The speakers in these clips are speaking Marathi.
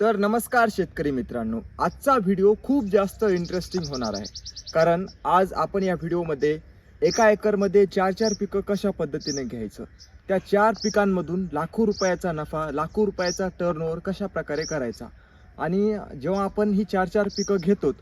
तर नमस्कार शेतकरी मित्रांनो. आजचा व्हिडिओ खूप जास्त इंटरेस्टिंग होणार आहे. कारण आज आपण या व्हिडिओमध्ये एका एकरमध्ये चार चार पिकं कशा पद्धतीने घ्यायचं? त्या चार पिकांमधून लाखो रुपयाचा नफा लाखो रुपयाचा टर्नओव्हर कशा प्रकारे करायचा? आणि जेव्हा आपण ही चार चार पिकं घेतो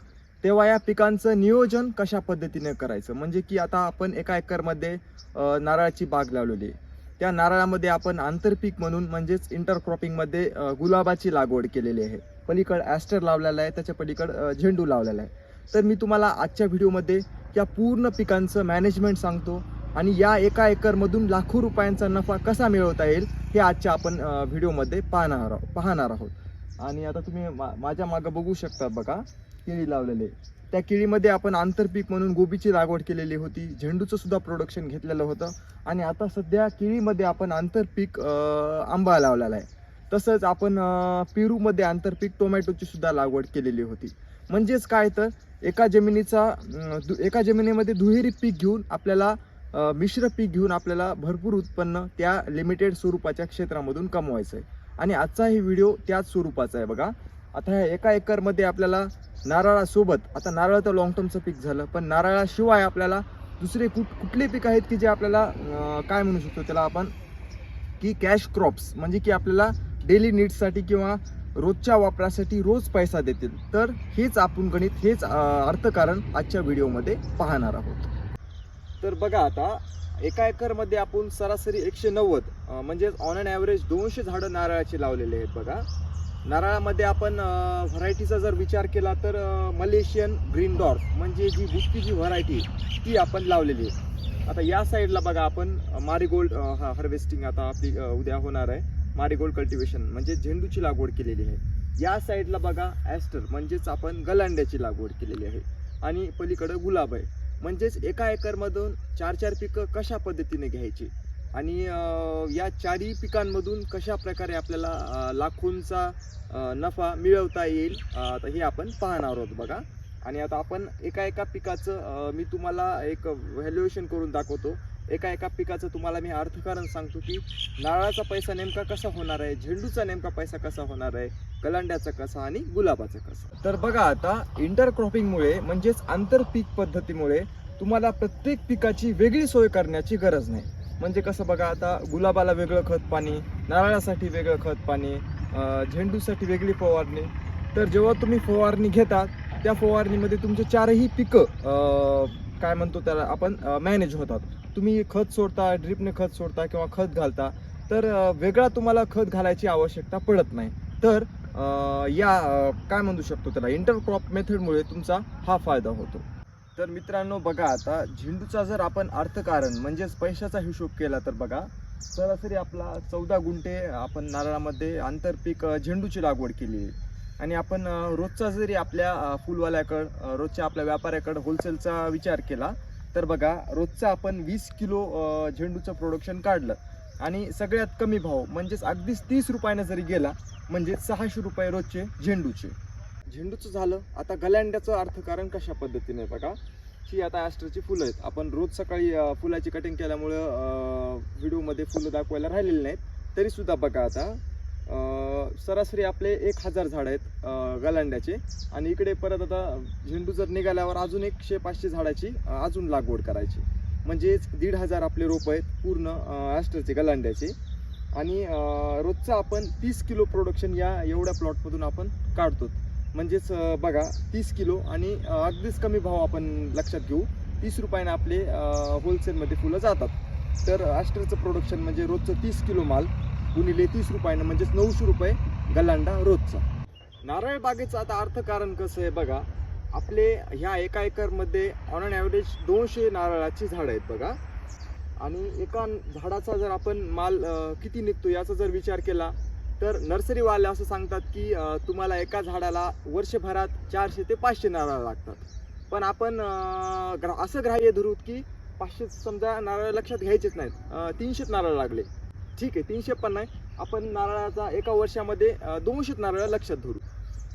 तेव्हा या पिकांचं नियोजन कशा पद्धतीने करायचं? म्हणजे की आता आपण एका एकरमध्ये नारळाची बाग लावलेली आहे. त्या नारळामध्ये आपण आंतरपीक म्हणून म्हणजेच इंटरक्रॉपिंगमध्ये गुलाबाची लागवड केलेली आहे. पलीकड ॲस्टर लावलेला आहे त्याच्या पलीकड झेंडू लावलेला आहे. तर मी तुम्हाला आजच्या व्हिडिओमध्ये या पूर्ण पिकांचं मॅनेजमेंट सांगतो आणि या एका एकरमधून लाखो रुपयांचा नफा कसा मिळवता येईल हे आजच्या आपण व्हिडिओमध्ये पाहणार आहो- पाहणार आहोत. आणि आता तुम्ही मा माझ्या मागं बघू शकता बघा. केळी लावलेले. त्या केळीमध्ये आपण आंतरपीक म्हणून गोबीची लागवड केलेली होती. झेंडूचं सुद्धा प्रोडक्शन घेतलेलं होतं. आणि आता सध्या केळीमध्ये आपण आंतरपीक आंबा लावलेला आहे. तसंच आपण पेरूमध्ये आंतरपीक टोमॅटोची सुद्धा लागवड केलेली होती. म्हणजेच काय तर एका जमिनीचा दु- एका जमिनीमध्ये दुहेरी पीक घेऊन आपल्याला मिश्र पीक घेऊन आपल्याला भरपूर उत्पन्न त्या लिमिटेड स्वरूपाच्या क्षेत्रामधून कमवायचं आहे आणि आजचा हे व्हिडिओ त्याच स्वरूपाचा आहे बघा. आता ह्या एका एकरमध्ये आपल्याला नारळासोबत आता नारळ तर लॉंग टर्मचं पीक झालं पण नारळाशिवाय आपल्याला दुसरे कुठ कुठले पीक आहेत की जे आपल्याला काय म्हणू शकतो त्याला आपण की कॅश क्रॉप्स म्हणजे की आपल्याला डेली नीड्ससाठी किंवा रोजच्या वापरासाठी रोज पैसा देतील. तर हेच आपण गणित हेच अर्थकारण आजच्या व्हिडिओमध्ये पाहणार आहोत. तर बघा आता एका एकरमध्ये आपण सरासरी एकशे नव्वद म्हणजेच ऑन अँड ॲव्हरेज दोनशे झाडं नारळाची लावलेले आहेत बघा. नारळामध्ये आपण व्हरायटीचा जर विचार केला तर मलेशियन ग्रीन डॉर्फ म्हणजे जी बुटकी जी व्हरायटी ती आपण लावलेली आहे. आता या साईडला बघा आपण मारीगोल्ड हा हार्वेस्टिंग आता आपली उद्या होणार आहे. मारीगोल्ड कल्टिवेशन म्हणजे झेंडूची लागवड केलेली आहे. या साईडला बघा ॲस्टर म्हणजेच आपण गलांड्याची लागवड केलेली आहे. आणि पलीकडं गुलाब आहे. म्हणजेच एका एकरमधून चार चार पिकं कशा पद्धतीने घ्यायची? आणि या चारही पिकांमधून कशा प्रकारे आपल्याला लाखोंचा नफा मिळवता येईल तर हे आपण पाहणार आहोत बघा. आणि आता आपण एका एका पिकाचं मी तुम्हाला एक व्हॅल्युएशन करून दाखवतो. एका एका पिकाचं तुम्हाला मी अर्थकारण सांगतो की नारळाचा पैसा नेमका कसा होणार आहे? झेंडूचा नेमका पैसा कसा होणार आहे? कलांड्याचा कसा आणि गुलाबाचा कसा? तर बघा आता इंटरक्रॉपिंगमुळे म्हणजेच आंतरपीक पद्धतीमुळे तुम्हाला प्रत्येक पिकाची वेगळी सोय करण्याची गरज नाही. म्हणजे कसं बघा आता गुलाबाला वेगळं खत पाणी नारळासाठी वेगळं खत पाणी झेंडूसाठी वेगळी फवारणी. तर जेव्हा तुम्ही फवारणी घेतात त्या फवारणीमध्ये तुमचे चारही पिकं काय म्हणतो त्याला आपण मॅनेज होतात. तुम्ही खत सोडता ड्रिपने खत सोडता किंवा खत घालता तर वेगळा तुम्हाला खत घालायची आवश्यकता पडत नाही. तर या काय म्हणू शकतो त्याला इंटरक्रॉप मेथडमुळे तुमचा हा फायदा होतो. तर मित्रांनो बघा आता झेंडूचा जर आपण अर्थकारण म्हणजेच पैशाचा हिशोब केला तर बघा सरासरी आपला चौदा गुंठे आपण नारळामध्ये आंतरपीक झेंडूची लागवड केली आहे. आणि आपण रोजचा जरी आपल्या फुलवाल्याकडं रोजच्या आपल्या व्यापाऱ्याकडं होलसेलचा विचार केला तर बघा रोजचा आपण वीस किलो झेंडूचं प्रोडक्शन काढलं. आणि सगळ्यात कमी भाव म्हणजेच अगदीच तीस रुपयानं जरी गेला म्हणजे सहाशे रुपये रोजचे झेंडूचे. झेंडूचं झालं. आता गलांड्याचं अर्थकारण कशा पद्धतीने बघा. ही आता ॲस्टरची फुलं आहेत. आपण रोज सकाळी फुलाची कटिंग केल्यामुळं व्हिडिओमध्ये फुलं दाखवायला राहिलेली नाहीत. तरीसुद्धा बघा आता सरासरी आपले एक हजार झाडं आहेत गलांड्याचे आणि इकडे परत आता झेंडू जर निघाल्यावर अजून एकशे पाचशे झाडाची अजून लागवड करायची. म्हणजेच दीड हजार आपले रोपं आहेत पूर्ण ॲस्टरचे गलांड्याचे आणि रोजचं आपण तीस किलो प्रोडक्शन या एवढ्या प्लॉटमधून आपण काढतो. म्हणजेच बघा तीस किलो आणि अगदीच कमी भाव आपण लक्षात घेऊ. तीस रुपयाने आपले होलसेलमध्ये फुलं जातात. तर ॲस्टरचं प्रोडक्शन म्हणजे रोजचं तीस किलो माल गुणिले तीस रुपयानं म्हणजेच नऊशे रुपये गलांडा रोजचा. नारळ बागेचं आता अर्थकारण कसं आहे बघा आपले ह्या एका एकरमध्ये ऑन अँड ॲव्हरेज दोनशे नारळाची झाडं आहेत बघा. आणि एका झाडाचा जर आपण माल किती निघतो याचा जर विचार केला तर नर्सरीवाले असं सांगतात की तुम्हाला एका झाडाला वर्षभरात चारशे ते पाचशे नारळ लागतात. पण आपण ग्रा असं ग्राह्य धरू की पाचशे समजा नारळ लक्षात घ्यायचेच नाहीत. अं, तीनशेच नारळ लागले. ठीक आहे तीनशे पण नाही. आपण नारळाचा एका वर्षामध्ये दोनशे दोनशेच नारळ लक्षात धरू.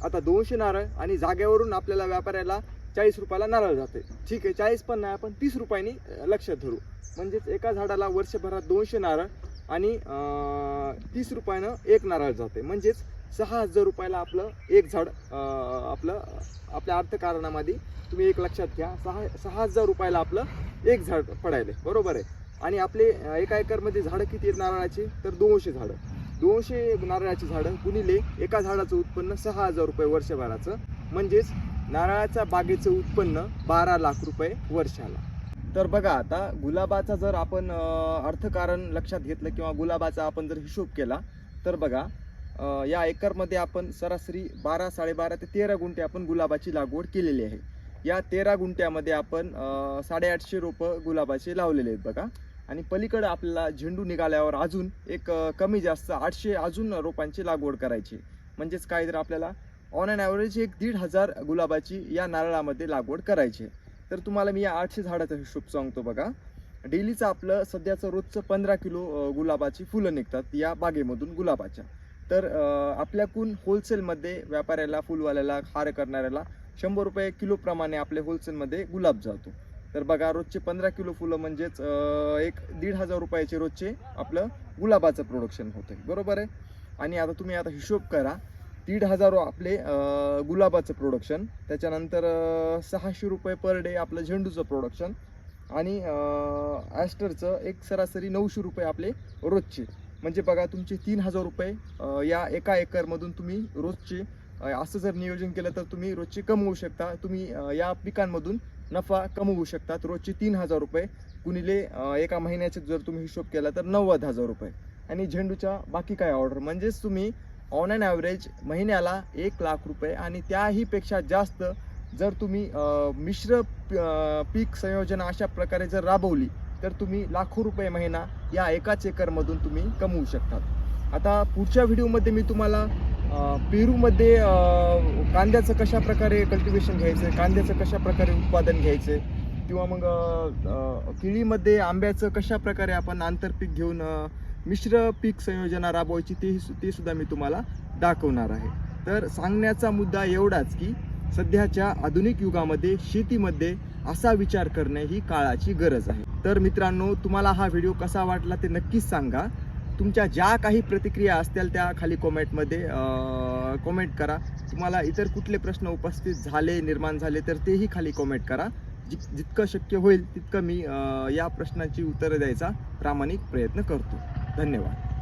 आता दोनशे नारळ आणि जागेवरून आपल्याला व्यापाऱ्याला चाळीस रुपयाला नारळ जाते. ठीक आहे चाळीस पण नाही आपण तीस रुपयांनी लक्षात धरू. म्हणजेच एका झाडाला वर्षभरात दोनशे नारळ आणि तीस रुपयानं एक नारळ जाते. म्हणजेच सहा हजार रुपयाला आपलं एक झाड आपलं आपल्या अर्थकारणामध्ये तुम्ही एक लक्षात घ्या. सहा सहा हजार रुपयाला आपलं एक झाड पडायले. बरोबर आहे? आणि आपले एका एकरमध्ये झाडं किती आहेत नारळाची? तर दोनशे झाडं. दोनशे नारळाची झाडं गुणिले एका झाडाचं उत्पन्न सहा हजार रुपये वर्षभराचं. म्हणजेच नारळाच्या बागेचं उत्पन्न बारा लाख रुपये वर्षाला. तर बघा आता गुलाबाचा जर आपण अर्थकारण लक्षात घेतलं किंवा गुलाबाचा आपण जर हिशोब केला तर बघा या एकरमध्ये आपण सरासरी बारा साडेबारा ते तेरा गुंठे आपण गुलाबाची लागवड केलेली आहे. या तेरा गुंठ्यामध्ये आपण साडेआठशे रोपं गुलाबाचे लावलेले आहेत बघा. आणि पलीकडं आपल्याला झेंडू निघाल्यावर अजून एक कमी जास्त आठशे अजून रोपांची लागवड करायची. म्हणजेच काय तर आपल्याला ऑन अँड ॲव्हरेज एक दीड हजार गुलाबाची या नारळामध्ये लागवड करायची आहे. तर तुम्हाला मी या आठशे झाडाचा हिशोब सांगतो बघा. डेलीचं आपलं सध्याचं रोजचं पंधरा किलो गुलाबाची फुलं निघतात या बागेमधून गुलाबाच्या. तर आपल्याकून आपल्याकडून होलसेलमध्ये व्यापाऱ्याला फुलवाल्याला हार करणाऱ्याला शंभर रुपये किलोप्रमाणे आपले होलसेलमध्ये गुलाब जातो. तर बघा रोजचे पंधरा किलो फुलं म्हणजेच एक दीड हजार रुपयाचे रोजचे आपलं गुलाबाचं प्रोडक्शन होतं बरोबर आहे? आणि आता तुम्ही आता हिशोब करा. दीड हजार आपले गुलाबाचं प्रोडक्शन त्याच्यानंतर सहाशे रुपये पर डे आपलं झेंडूचं प्रोडक्शन आणि ॲस्टरचं एक सरासरी नऊशे रुपये आपले रोजचे. म्हणजे बघा तुमचे तीन हजार रुपये या एका एकरमधून तुम्ही रोजचे असं जर नियोजन केलं तर तुम्ही रोजचे कमवू शकता. तुम्ही या पिकांमधून नफा कमवू शकतात रोजचे तीन हजार रुपये कुणीले एका महिन्याचे जर तुम्ही हिशोब केला तर नव्वद हजार रुपये. आणि झेंडूच्या बाकी काय ऑर्डर म्हणजेच तुम्ही ऑन अँड ॲव्हरेज महिन्याला एक लाख रुपये. आणि त्याहीपेक्षा जास्त जर तुम्ही मिश्र पीक संयोजन अशा प्रकारे जर राबवली तर तुम्ही लाखो रुपये महिना या एकाच एकरमधून तुम्ही कमवू शकतात. आता पुढच्या व्हिडिओमध्ये मी तुम्हाला पेरूमध्ये कांद्याचं कशा प्रकारे कल्टिवेशन घ्यायचं कांद्याचं कशा प्रकारे उत्पादन घ्यायचं किंवा मग केळीमध्ये आंब्याचं कशा प्रकारे आपण आंतरपीक घेऊन मिश्र पीक संयोजना राबवायची ते ते सुद्धा मी तुम्हाला दाखवणार आहे. तर सांगण्याचा मुद्दा एवढाच की सध्याच्या आधुनिक युगामध्ये शेतीमध्ये असा विचार करणे ही काळाची गरज आहे. तर मित्रांनो तुम्हाला हा व्हिडिओ कसा वाटला ते नक्कीच सांगा. तुमच्या ज्या काही प्रतिक्रिया असतील त्या खाली कॉमेंटमध्ये कॉमेंट करा. तुम्हाला इतर कुठले प्रश्न उपस्थित झाले निर्माण झाले तर तेही खाली कॉमेंट करा. जि जितकं शक्य होईल तितकं मी या प्रश्नाची उत्तरं द्यायचा प्रामाणिक प्रयत्न करतो. धन्यवाद.